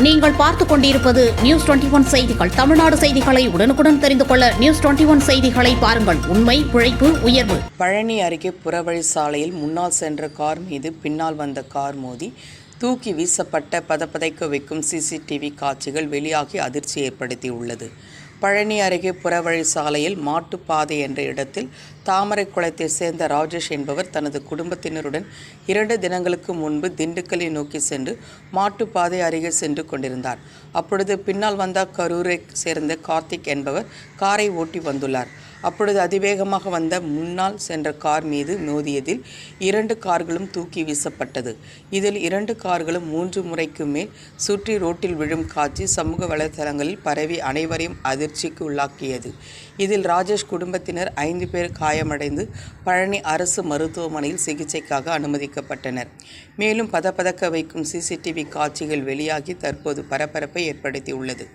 நீங்கள் பார்த்துக் கொண்டிருப்பது நியூஸ் டுவெண்டி ஒன் செய்திகள். தமிழ்நாடு செய்திகளை உடனுக்குடன் தெரிந்து கொள்ள நியூஸ் டுவெண்டி ஒன் செய்திகளை பாருங்கள். உண்மை உழைப்பு உயர்வு. பழனி அருகே புறவழி சாலையில் முன்னால் சென்ற கார் மீது பின்னால் வந்த கார் மோதி தூக்கி வீசப்பட்ட பதப்பதைக்க வைக்கும் சிசிடிவி காட்சிகள் வெளியாகி அதிர்ச்சி ஏற்படுத்தியுள்ளது. பழனி அருகே புறவழி சாலையில் மாட்டுப்பாதை என்ற இடத்தில் தாமரை குளத்தை சேர்ந்த ராஜேஷ் என்பவர் தனது குடும்பத்தினருடன் இரண்டு தினங்களுக்கு முன்பு திண்டுக்கலை நோக்கி சென்று மாட்டுப்பாதை அருகே சென்று கொண்டிருந்தார். அப்பொழுது பின்னால் வந்த கரூரை சேர்ந்த கார்த்திக் என்பவர் காரை ஓட்டி வந்துள்ளார். அப்பொழுது அதிவேகமாக வந்த முன்னால் சென்ற கார் மீது மோதியதில் இரண்டு கார்களும் தூக்கி வீசப்பட்டது. இதில் இரண்டு கார்களும் மூன்று முறைக்கு மேல் சுற்றி ரோட்டில் விழும் காட்சி சமூக வலைதளங்களில் பரவி அனைவரையும் அதிர்ச்சிக்கு உள்ளாக்கியது. இதில் ராஜேஷ் குடும்பத்தினர் ஐந்து பேர் காயமடைந்து பழனி அரசு மருத்துவமனையில் சிகிச்சைக்காக அனுமதிக்கப்பட்டனர். மேலும் பதப்பதக்க வைக்கும் சிசிடிவி காட்சிகள் வெளியாகி தற்போது பரபரப்பை ஏற்படுத்தியுள்ளது.